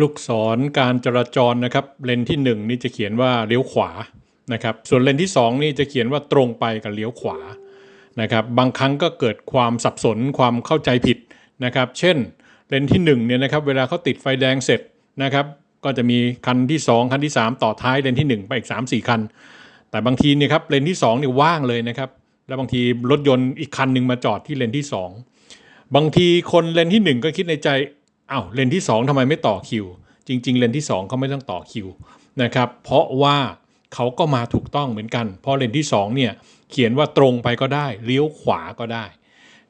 ลูกศรการจราจรนะครับเลนที่ 1 นี่จะเขียนว่าเลี้ยวขวานะครับส่วนเลนที่ 2 นี่จะเขียนว่าตรงไปกับเลี้ยวขวานะครับบางครั้งก็เกิดความสับสนความเข้าใจผิดนะครับ เช่นเลนที่1เนี่ยนะครับเวลาเขาติดไฟแดงเสร็จนะครับก็จะมีคันที่ 2 คันที่ 3 ต่อท้ายเลนที่ 1 ไปอีก 3 4 คัน แต่บางทีเนี่ยครับเลนที่2เนี่ยว่างเลยนะครับแล้วบางทีรถยนต์อีกคันหนึ่งมาจอดที่เลนที่ 2 บางทีคนเลนที่ 1 ก็คิดในใจ อ้าวเลนที่ 2ทำไมไม่ต่อคิว จริง ๆ เลนที่2เขาไม่ต้องต่อคิวนะครับ เพราะว่าเขาก็มาถูกต้องเหมือนกัน เพราะเลนที่2เนี่ยเขียนว่าตรงไปก็ได้ เลี้ยวขวาก็ได้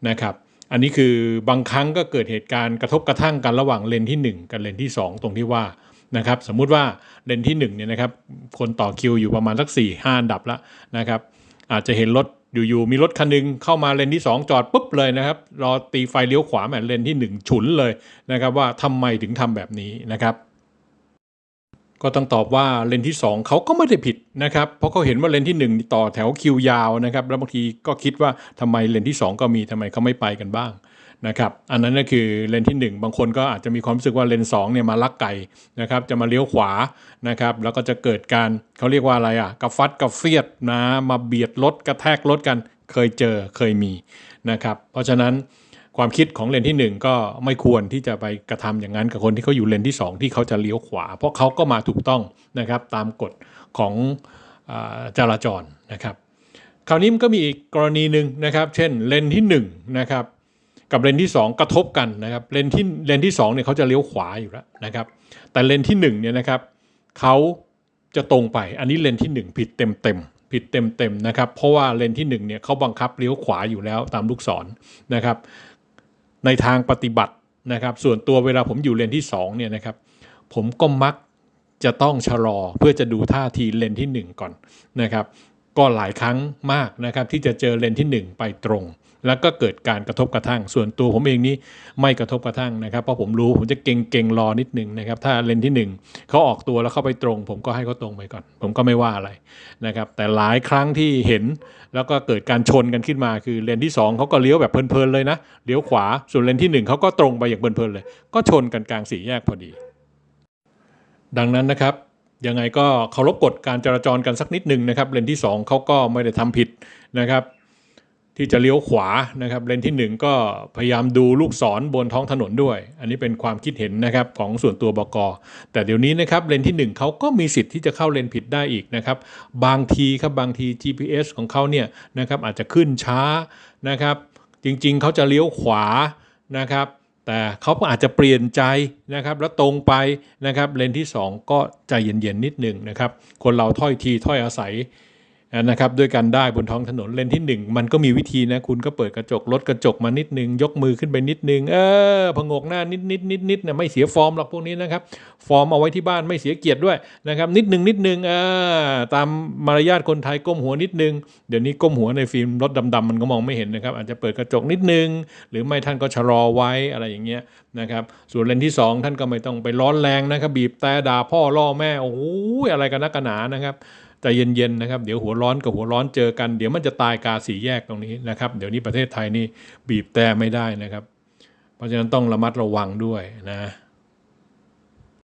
นะครับอันนี้คือบางครั้งก็เกิดเหตุการณ์กระทบกระทั่งกันระหว่างเลนที่ 1 กับเลนที่ 2 ตรงที่ว่านะครับสมมุติว่าเลนที่1เนี่ยนะครับคนต่อคิวอยู่ประมาณสัก4 5อันดับล้วนะครับอาจจะเห็นรถ อยู่ๆมีรถคันหนึงเข้ามาเลนที่ 2 จอดปุ๊บเลยนะครับ รอตีไฟเลี้ยวขวาแหมเลนที่ 1 ฉุนเลยนะครับ ว่าทำไมถึงทำแบบนี้นะครับ ก็ต้องตอบว่าเลนที่ 2 เขาก็ไม่ได้ผิดนะครับ เพราะเขาเห็นว่าเลนที่ 1 ต่อแถวคิวยาวนะครับ แล้วบางทีก็คิดว่าทำไมเลนที่ 2 ก็มีทำไมเขาไม่ไปกันบ้าง นะครับอันนั้นก็คือเลนที่ 1 บางคนก็อาจจะมีความรู้สึกว่าเลน2เนี่ยมาลักไก่นะครับจะมาเลี้ยวขวานะครับแล้วก็จะเกิดการเขาเรียกว่าอะไรอะกระฟัดกระเฟียดนะมาเบียดรถกระแทกรถกันเคยเจอเคยมีนะครับเพราะฉะนั้นความคิดของเลนที่ 1 ก็ไม่ควรที่จะไปกระทำอย่างนั้นกับคนที่เขาอยู่เลนที่ 2 ที่เขาจะเลี้ยวขวา เพราะเขาก็มาถูกต้องนะครับตามกฎของอจราจรนะครับ คราวนี้มันก็มีอีกกรณีหนึ่งนะครับ เช่นเลนที่1นะครับ กับเลนที่ 2 กระทบกันนะครับเลนที่เลนที่2เนี่ยเขาจะเลี้ยวขวาอยู่แล้วนะครับแต่เลนที่1เนี่ยนะครับเขาจะตรงไปอันนี้เลนที่ 1 ผิดเต็มเต็มๆผิดเต็มเต็มๆนะครับเพราะว่าเลนที่1เนี่ยเขาบังคับเลี้ยวขวาอยู่แล้วตามลูกศรนะครับในทางปฏิบัตินะครับส่วนตัวเวลาผมอยู่เลนที่2เนี่ยนะครับผมก็มักจะต้องชะลอเพื่อจะดูท่าทีเลนที่ 1 ก่อนนะครับก็หลายครั้งมากนะครับที่จะเจอเลนที่ 1 ไปตรง แล้วก็เกิดการกระทบกระทั่ง ส่วนตัวผมเองนี่ไม่กระทบกระทั่งนะครับ เพราะผมรู้ผมจะเก่งเก่งๆรอนิดนึงนะครับ ถ้าเลนที่ 1 เขาออกตัวแล้วเข้าไปตรง ผมก็ให้เขาตรงไปก่อน ผมก็ไม่ว่าอะไรนะครับ แต่หลายครั้งที่เห็นแล้วก็เกิดการชนกันขึ้นมา คือเลนที่ 2เขาก็เลี้ยวแบบเพลินๆเลยนะ เลี้ยวขวา ส่วนเลนที่ 1เขาก็ตรงไปอย่างเพลินๆเลย ก็ชนกันกลางสี่แยกพอดี ดังนั้นนะครับยังไงก็เคารพกฎการจราจรกันสักนิดหนึ่งนะครับเลนที่ 2เขาก็ไม่ได้ทำผิดนะครับ ที่จะเลี้ยวขวานะครับเลนที่ 1 ก็พยายามดูลูกศรบนท้องถนนด้วย อันนี้เป็นความคิดเห็นนะครับของส่วนตัวบก แต่เดี๋ยวนี้นะครับเลนที่ 1เขาก็มีสิทธิ์ที่จะเข้าเลนผิดได้อีกนะครับบางทีครับบางที GPS ของเขาเนี่ยนะครับอาจจะขึ้นช้านะครับจริงๆเขาจะเลี้ยวขวานะครับแต่เขาก็อาจจะเปลี่ยนใจนะครับแล้วตรงไปนะครับเลนที่ 2 ก็ใจเย็นๆนิดหนึ่งนะครับคนเราถ้อยทีถ้อยอาศัย นะครับด้วยกันได้บนท้องถนนเลนที่ 1 มันก็มีวิธีนะคุณก็เปิดกระจกลดกระจกมานิดนึง ยกมือขึ้นไปนิดนึง เออพงกหน้านิดนิดนิดนิดเนี่ยไม่เสียฟอร์มหรอกพวกนี้นะครับ ฟอร์มเอาไว้ที่บ้านไม่เสียเกียรติด้วยนะครับนิดนึงนิดนึงเออตามมารยาทคนไทยก้มหัวนิดนึง เดี๋ยวนี้ก้มหัวในฟิล์มรถดำๆมันก็มองไม่เห็นนะครับ อาจจะเปิดกระจกนิดนึง หรือไม่ท่านก็ชะลอไว้อะไรอย่างเงี้ยนะครับส่วนเลนที่ 2 ท่านก็ไม่ต้องไปร้อนแรงนะครับบีบแต่ด่าพ่อล่อแม่โอ้โหอะไรกันนักกันหนานะครับ ใจเย็นๆนะครับเดี๋ยวหัวร้อนกับหัวร้อนเจอกัน เดี๋ยวมันจะตายกาสีแยกตรงนี้นะครับ เดี๋ยวนี้ประเทศไทยนี่บีบแต่ไม่ได้นะครับ เพราะฉะนั้นต้องระมัดระวังด้วยนะ